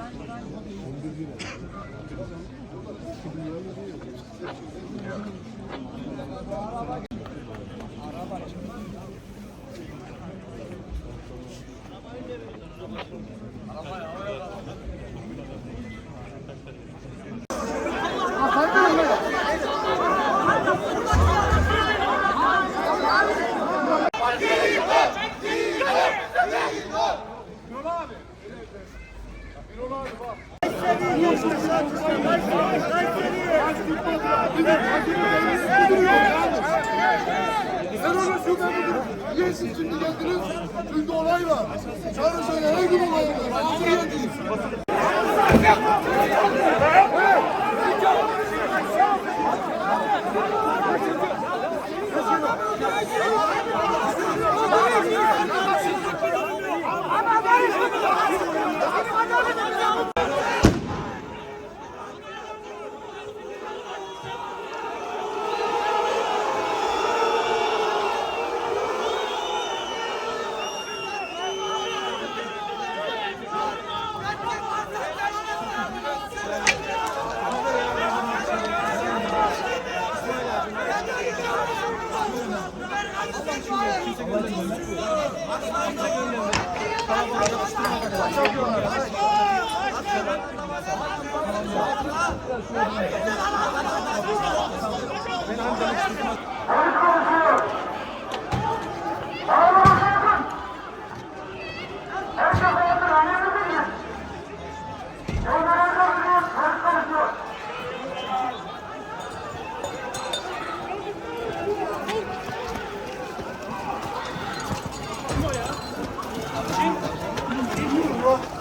Terör şube müdürü. Niye siz şimdi geldiniz? Çünkü olay var. Çağrı söyle her gün olay var. Hazır geldiniz. Ben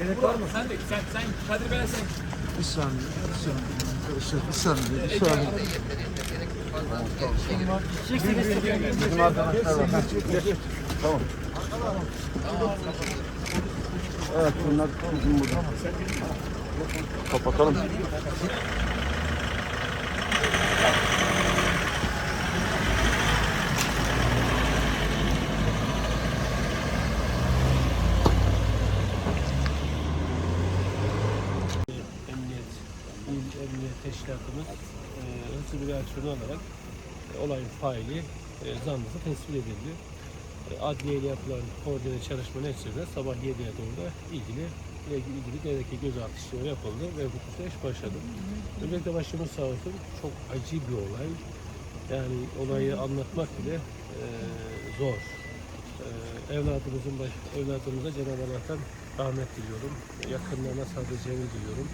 Sen de sen sen Kadir Bey'e sen. Bir saniye, bir saniye. Arkadaşlar bir saniye, bir saniye. Bizim arkadaşlar var. Tamam. Evet bunlar bizim burada. Kapatalım. Emniyet, İl Emniyet Teşkilatımız e, hızlı bir reaksiyon alarak e, olayın faili e, zanlısı tespit edildi. E, adliye ile yapılan koordine çalışma neticesinde sabah 7'ye doğru da ilgili ilgili gerekli gözaltı işlemi yapıldı ve hukukta iş başladı. Öncelikle başımız sağ olsun çok acı bir olay. Yani olayı anlatmak bile e, zor. E, evladımızın baş, evladımıza Cenab-ı Allah'tan rahmet diliyorum. Yakınlarına sadece diliyorum.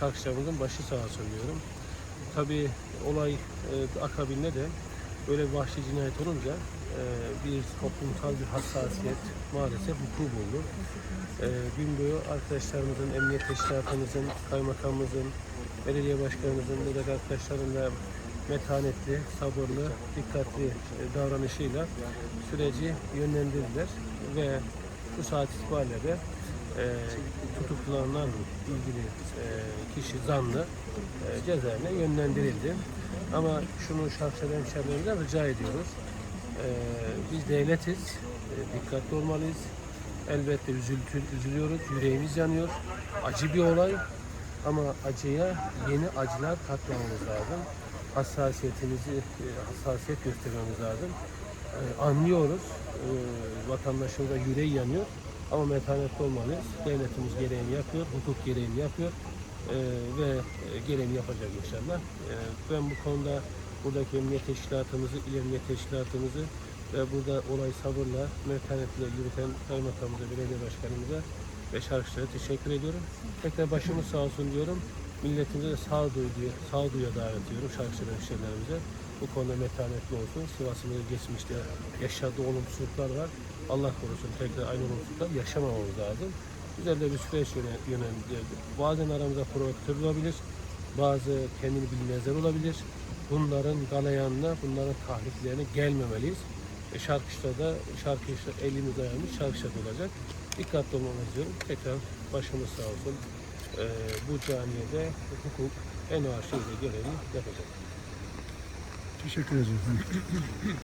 Şarkışlarımızın başı sağ olsun diyorum. Tabii olay e, akabinde de böyle bir vahşi cinayet olunca e, bir toplumsal bir hassasiyet maalesef vuku buldu. E, gün boyu arkadaşlarımızın, emniyet teşkilatımızın, kaymakamımızın, belediye başkanımızın, buradaki arkadaşların da metanetli, sabırlı, dikkatli e, davranışıyla süreci yönlendirdiler ve bu saat itibariyle de tutuklanan ilgili e, kişi zanlı e, cezaevine yönlendirildi. Ama şunu şahsen hemşehrilerimizden rica ediyoruz. E, biz devletiz, e, dikkatli olmalıyız. Elbette üzüntü, üzülüyoruz, yüreğimiz yanıyor. Acı bir olay ama acıya yeni acılar katmamız lazım. Hassasiyetimizi, hassasiyet göstermemiz lazım. E, anlıyoruz, vatandaşımıza yüreği yanıyor ama metanetli olmalıyız. Devletimiz gereğini yapıyor, hukuk gereğini yapıyor e, ve e, gereğini yapacak inşallah. E, ben bu konuda buradaki emniyet teşkilatımızı, il teşkilatımızı ve burada olay sabırla, metanetle yürüten kaymakamımıza, belediye başkanımıza ve şarkıcılara teşekkür ediyorum. Tekrar başımız sağ olsun diyorum. Milletimize de sağduyu, sağduyuya davet ediyorum şarkıcılar hemşehrilerimize. Bu konuda metanetli olsun. Sivas'ın geçmişte yaşadığı olumsuzluklar var. Allah korusun tekrar aynı olumsuzluklar yaşamamamız lazım. Güzel de bir süreç yöne- yöneldi. Bazen aramızda provokatör olabilir. Bazı kendini bilmezler olabilir. Bunların galayanına, bunların tahriklerine gelmemeliyiz. E, şarkışta da şarkışta elimiz ayağımız şarkışta olacak. Dikkatli olmamız diyorum. Tekrar başımız sağ olsun. E, bu camiyede hukuk en ağır şeyde görevini yapacak. Teşekkür ederim.